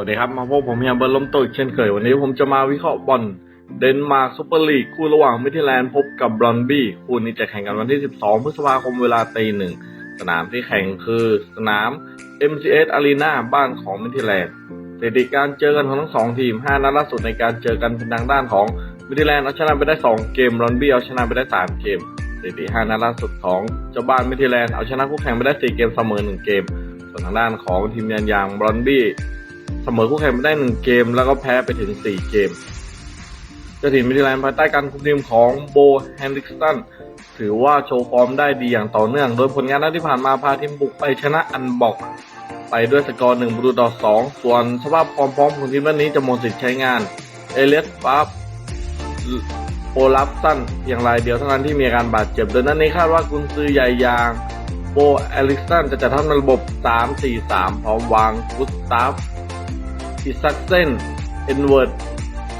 สวัสดีครับมาพบผมเฮียเบิร์ล้มโตอีกเช่นเคย วันนี้ผมจะมาวิเคราะห์บอลเดนมาร์กซูเปอร์ลีกคู่ระหว่างมิทิแลนด์พบกับบรอนบี้คู่นี้จะแข่งกันวันที่ 12 พฤษภาคมเวลาตีหนึ่งสนามที่แข่งคือสนาม MCS Arena บ้านของมิทิแลนด์สถิติการเจอกันของทั้งสองทีม 5 นัดล่าสุดในการเจอกันเป็นทางด้านของมิทิแลนด์เอาชนะไปได้ 2 เกมบรอนบี้เอาชนะไปได้ 3 เกมสถิติ 5 นัดล่าสุดของเจ้าบ้านมิทิแลนด์เอาชนะคู่แข่งไปได้ 4 เกมเสมอ 1 เกมส่วนทางด้านของทีมยันยางบรอนบี้ เสมอคู่แข่งไปได้หนึ่งเกม แล้วก็แพ้ไปถึง4เกมเจ้าถิ่นมิทิแลนด์ภายใต้การคุมทีมของโบแฮนดิกสันถือว่าโชว์ฟอร์มได้ดีอย่างต่อเนื่อง โดยผลงานนัดที่ผ่านมาพาทีมบุกไปชนะอันบอกไปด้วยสกอร์1ประตูต่อ2ส่วนสภาพความพร้อมของทีมนัดนี้จะหมดสิทธิ์ใช้งาน เอเลียสฟาบโอลัฟสันเพียงรายเดียวเท่านั้นที่มีอาการบาดเจ็บโดยนัดนี้คาดว่ากุนซือใหญ่ยางโบเอลิกสันจะจัดทำระบบ 3-4-3 พร้อมวางกุสตาฟ อิซักเซน เอ็นเวิร์ด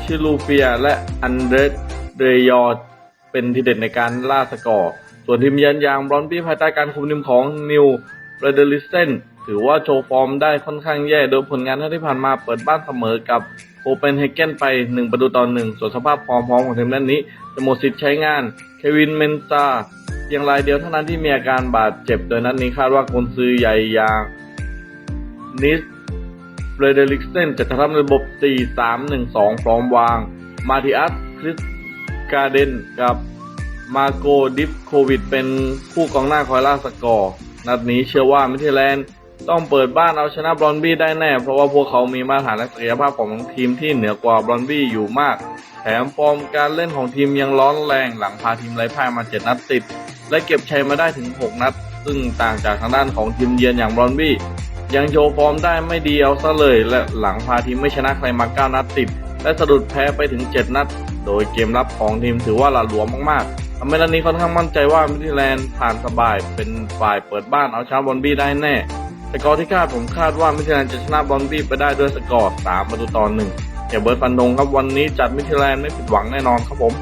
ชิลูเฟีย และอันเดรสเดยอร์เป็นทีเด็ดในการล่าสกอร์ ส่วนทีมเยือนยางบรอนตี้ภายใต้การคุมทีมของนิวเรเดลิสเซนถือว่าโชว์ฟอร์มได้ค่อนข้างแย่โดยผลงานที่ผ่านมาเปิดบ้านเสมอกับโคเปนเฮเกนไป 1 ประตูต่อ1ส่วนสภาพความพร้อมของทีมด้านนี้จะหมดสิทธิ์ใช้งาน เควินเมนซาเพียงรายเดียวเท่านั้นที่มีอาการบาดเจ็บ โดยนัดนี้คาดว่ากุนซือใหญ่ยางนิส เฟรเดริกเซนจะทำระบบ 4-3-1-2 พร้อมวาง มาติอัสคริสกาเดนกับมาโกดิฟโควิด เป็นคู่กองหน้าคอยล่าสกอร์ นัดนี้เชื่อว่ามิเทแลนด์ต้องเปิดบ้านเอาชนะบรอนบี้ได้แน่ เพราะว่าพวกเขามีมาตรฐานและศักยภาพของทีมที่เหนือกว่าบรอนบี้อยู่มาก แถมฟอร์มการเล่นของทีมยังร้อนแรงหลังพาทีมไร้พ่ายมา 7 นัดติด และเก็บชัยมาได้ถึง 6 นัด ซึ่งต่างจากทางด้านของทีมเยือนอย่างบรอนบี้ ยังโชว์ฟอร์มได้ไม่ดีเอาซะเลย และหลังพาทีมไม่ชนะใครมา 9 นัดติด และสะดุดแพ้ไปถึง 7 นัด โดยเกมรับของทีมถือว่าหละหลวมมากๆทำให้นัดนี้ค่อนข้างมั่นใจว่ามิทิแลนด์ผ่านสบายเป็นฝ่ายเปิดบ้านเอาชนะบอลบี้ได้แน่สกอร์ที่คาดผมคาดว่ามิทิแลนด์จะชนะบอลบี้ไปได้ด้วยสกอร์3ประตูต่อ1เดี๋ยวเบิร์ดฟันธงครับวันนี้จัดมิทิแลนด์ไม่ผิดหวังแน่นอนครับผม